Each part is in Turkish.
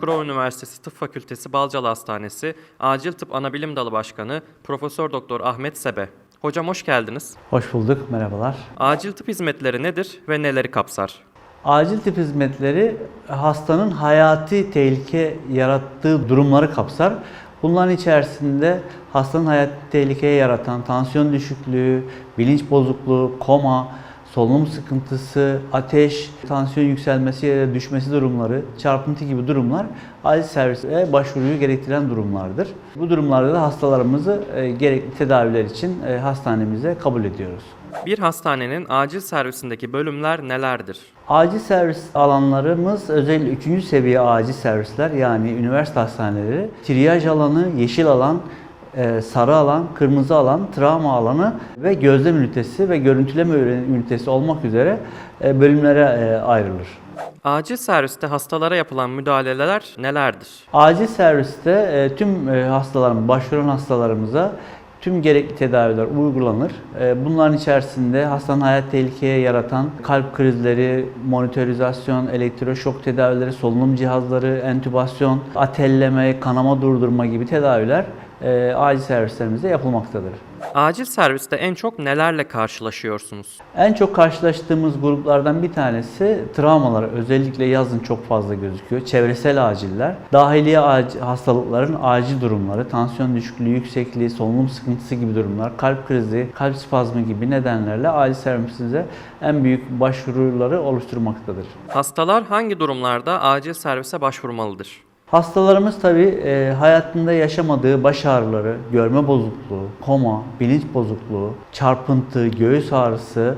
Çukurova Üniversitesi Tıp Fakültesi Balcalı Hastanesi Acil Tıp Anabilim Dalı Başkanı Profesör Doktor Ahmet Sebe. Hocam hoş geldiniz. Hoş bulduk, merhabalar. Acil tıp hizmetleri nedir ve neleri kapsar? Acil tip hizmetleri hastanın hayati tehlike yarattığı durumları kapsar. Bunların içerisinde hastanın hayati tehlikeye yaratan tansiyon düşüklüğü, bilinç bozukluğu, koma, solunum sıkıntısı, ateş, tansiyon yükselmesi ya da düşmesi durumları, çarpıntı gibi durumlar acil servise başvuruyu gerektiren durumlardır. Bu durumlarda da hastalarımızı e, gerekli tedaviler için e, hastanemize kabul ediyoruz. Bir hastanenin acil servisindeki bölümler nelerdir? Acil servis alanlarımız özellikle 3. seviye acil servisler yani üniversite hastaneleri, triyaj alanı, yeşil alan, sarı alan, kırmızı alan, travma alanı ve gözlem ünitesi ve görüntüleme ünitesi olmak üzere e, bölümlere e, ayrılır. Acil serviste hastalara yapılan müdahaleler nelerdir? Acil serviste e, tüm e, hastalarımız, başvuran hastalarımıza tüm gerekli tedaviler uygulanır. E, Bunların içerisinde hastanın hayat tehlikeye yaratan kalp krizleri, monitorizasyon, elektroşok tedavileri, solunum cihazları, entübasyon, atelleme, kanama durdurma gibi tedaviler e, acil servislerimizde yapılmaktadır. Acil serviste en çok nelerle karşılaşıyorsunuz? En çok karşılaştığımız gruplardan bir tanesi travmalar. Özellikle yazın çok fazla gözüküyor. Çevresel aciller, dahiliye hastalıkların acil durumları, tansiyon düşüklüğü, yüksekliği, solunum sıkıntısı gibi durumlar, kalp krizi, kalp spazmı gibi nedenlerle acil servise en büyük başvuruları oluşturmaktadır. Hastalar hangi durumlarda acil servise başvurmalıdır? Hastalarımız tabii e, hayatında yaşamadığı baş ağrıları, görme bozukluğu, koma, bilinç bozukluğu, çarpıntı, göğüs ağrısı,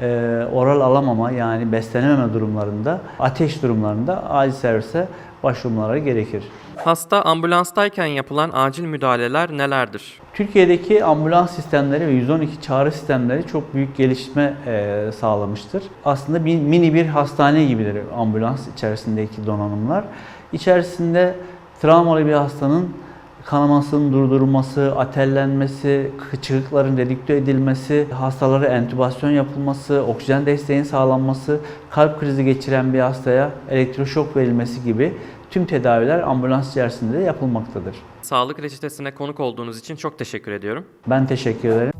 e, oral alamama yani beslenememe durumlarında, ateş durumlarında acil servise başvurmaları gerekir. Hasta ambulanstayken yapılan acil müdahaleler nelerdir? Türkiye'deki ambulans sistemleri ve 112 çağrı sistemleri çok büyük gelişme e, sağlamıştır. Aslında bir, mini bir hastane gibidir ambulans içerisindeki donanımlar. İçerisinde travmalı bir hastanın kanamasının durdurulması, atellenmesi, çıkıkların redüktü edilmesi, hastalara entübasyon yapılması, oksijen desteğinin sağlanması, kalp krizi geçiren bir hastaya elektroşok verilmesi gibi tüm tedaviler ambulans içerisinde yapılmaktadır. Sağlık reçetesine konuk olduğunuz için çok teşekkür ediyorum. Ben teşekkür ederim.